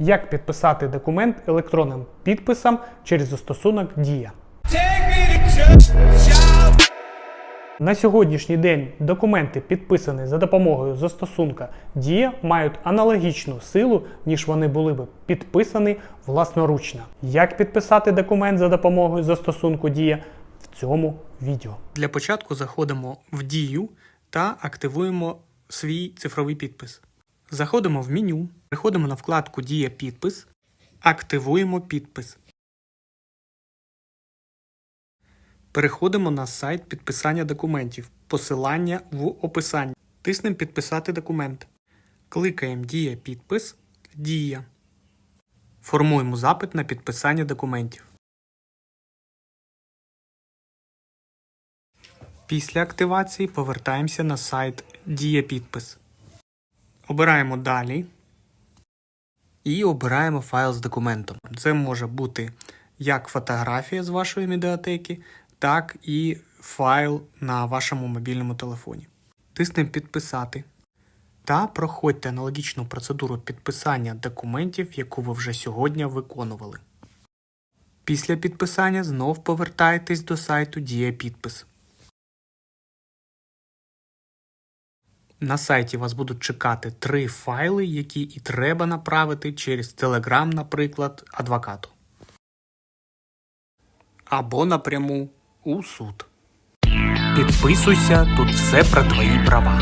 Як підписати документ електронним підписом через застосунок Дія. На сьогоднішній день документи, підписані за допомогою застосунка Дія, мають аналогічну силу, ніж вони були б підписані власноручно. Як підписати документ за допомогою застосунку Дія в цьому відео. Для початку заходимо в Дію та активуємо свій цифровий підпис. Заходимо в меню, переходимо на вкладку Дія підпис, активуємо підпис. Переходимо на сайт підписання документів. Посилання в описанні. Тиснемо Підписати документ. Кликаємо Дія підпис. Дія. Формуємо запит на підписання документів. Після активації повертаємося на сайт Дія підпис. Обираємо Далі і обираємо файл з документом. Це може бути як фотографія з вашої медіатеки, так і файл на вашому мобільному телефоні. Тиснемо Підписати та проходьте аналогічну процедуру підписання документів, яку ви вже сьогодні виконували. Після підписання знов повертайтесь до сайту Дія підпис. На сайті вас будуть чекати три файли, які і треба направити через Telegram, наприклад, адвокату. Або напряму у суд. Підписуйся, тут все про твої права.